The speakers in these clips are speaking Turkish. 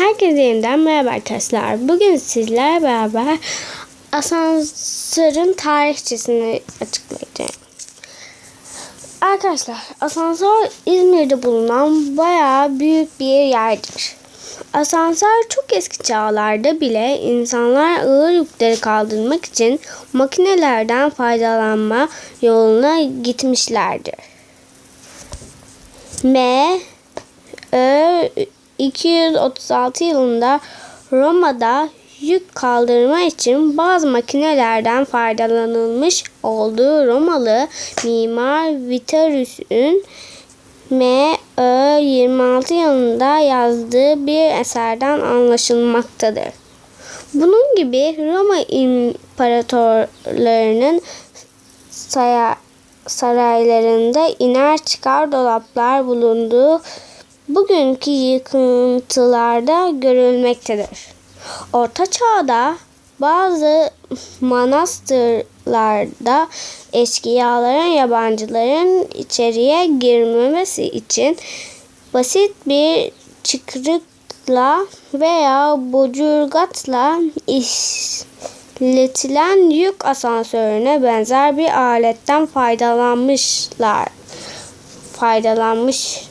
Herkese yeniden merhaba arkadaşlar. Bugün sizlerle beraber asansörün tarihçesini açıklayacağım. Arkadaşlar asansör İzmir'de bulunan bayağı büyük bir yerdir. Asansör çok eski çağlarda bile insanlar ağır yükleri kaldırmak için makinelerden faydalanma yoluna gitmişlerdir. M Ö 236 yılında Roma'da yük kaldırma için bazı makinelerden faydalanılmış olduğu Romalı mimar Vitruvius'un M. Ö. 26 yılında yazdığı bir eserden anlaşılmaktadır. Bunun gibi Roma imparatorlarının saya- saraylarında iner çıkar dolaplar bulunduğu bugünkü yıkıntılarda görülmektedir. Orta Çağ'da bazı manastırlarda eskiyaların yabancıların içeriye girmemesi için basit bir çıkrıkla veya bocurgatla işletilen yük asansörüne benzer bir aletten faydalanmışlar. Faydalanmışlar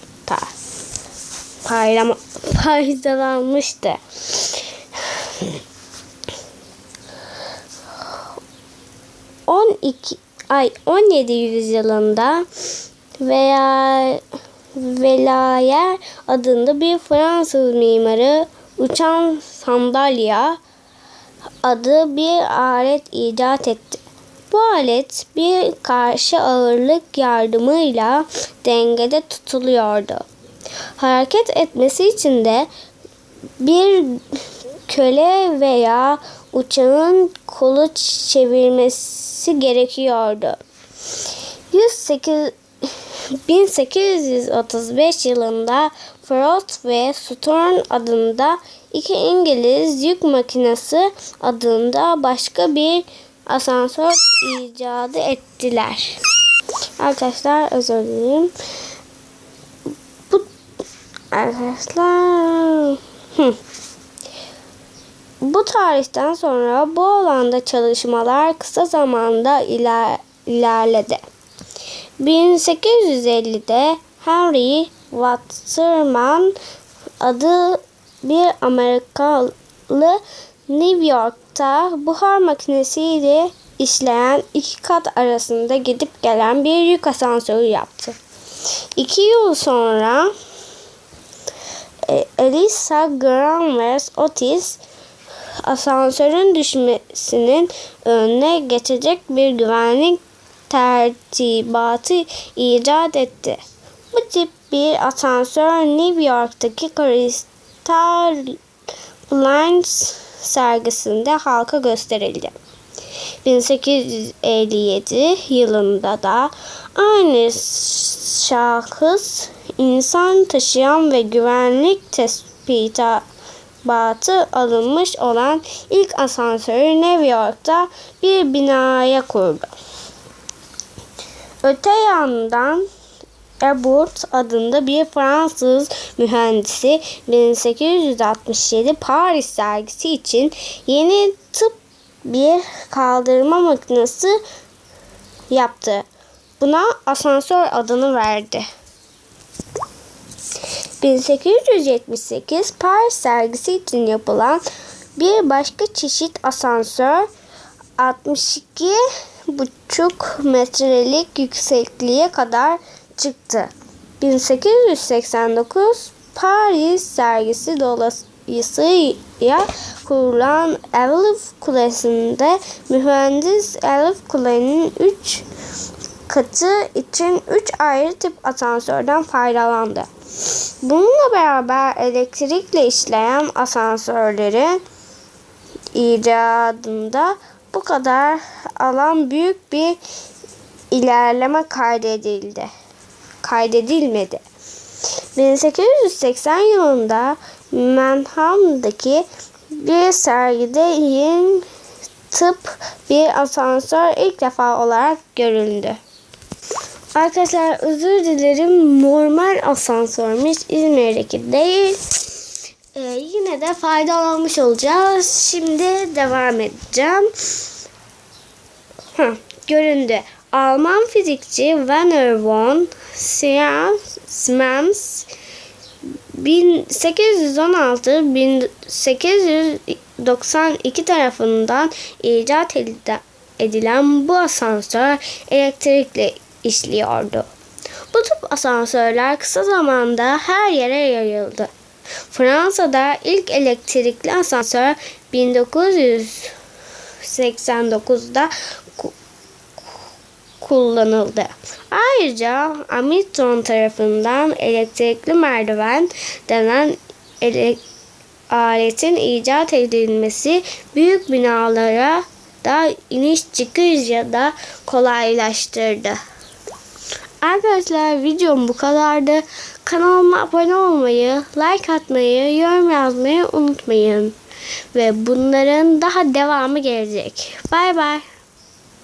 paylama, faydalanmıştı. Ay 17 yüzyılında veya Velayer adında bir Fransız mimarı uçan sandalye adı bir alet icat etti. Bu alet bir karşı ağırlık yardımıyla dengede tutuluyordu hareket etmesi için de bir köle veya uçağın kolu çevirmesi gerekiyordu. 108 1835 yılında Frost ve Storm adında iki İngiliz yük makinesi adında başka bir asansör icadı ettiler. Arkadaşlar özür dilerim. Arkadaşlar. Bu tarihten sonra bu alanda çalışmalar kısa zamanda iler, ilerledi. 1850'de Henry Waterman adı bir Amerikalı New York'ta buhar makinesiyle işleyen iki kat arasında gidip gelen bir yük asansörü yaptı. İki yıl sonra Elisa Granvers Otis asansörün düşmesinin önüne geçecek bir güvenlik tertibatı icat etti. Bu tip bir asansör New York'taki Crystal Blinds sergisinde halka gösterildi. 1857 yılında da aynı şahıs insan taşıyan ve güvenlik tespitatı alınmış olan ilk asansörü New York'ta bir binaya kurdu. Öte yandan Ebert adında bir Fransız mühendisi 1867 Paris sergisi için yeni tıp bir kaldırma makinesi yaptı. Buna asansör adını verdi. 1878 Paris sergisi için yapılan bir başka çeşit asansör 62,5 metrelik yüksekliğe kadar çıktı. 1889 Paris sergisi dolayısıyla kurulan Elif Kulesi'nde mühendis Elif Kule'nin 3 katı için 3 ayrı tip asansörden faydalandı. Bununla beraber elektrikle işleyen asansörlerin icadında bu kadar alan büyük bir ilerleme kaydedildi. Kaydedilmedi. 1880 yılında Manhattan'daki bir sergide yeni tıp bir asansör ilk defa olarak görüldü. Arkadaşlar özür dilerim. Normal asansörmüş. İzmir'deki değil. Ee, yine de faydalanmış olacağız. Şimdi devam edeceğim. Heh, göründü. Alman fizikçi Werner von Siemens 1816-1892 tarafından icat edilen bu asansör elektrikle işliyordu. Bu tip asansörler kısa zamanda her yere yayıldı. Fransa'da ilk elektrikli asansör 1989'da ku- kullanıldı. Ayrıca Amitron tarafından elektrikli merdiven denen ele- aletin icat edilmesi büyük binalara da iniş çıkış ya da kolaylaştırdı. Arkadaşlar videom bu kadardı. Kanalıma abone olmayı, like atmayı, yorum yazmayı unutmayın. Ve bunların daha devamı gelecek. Bay bay.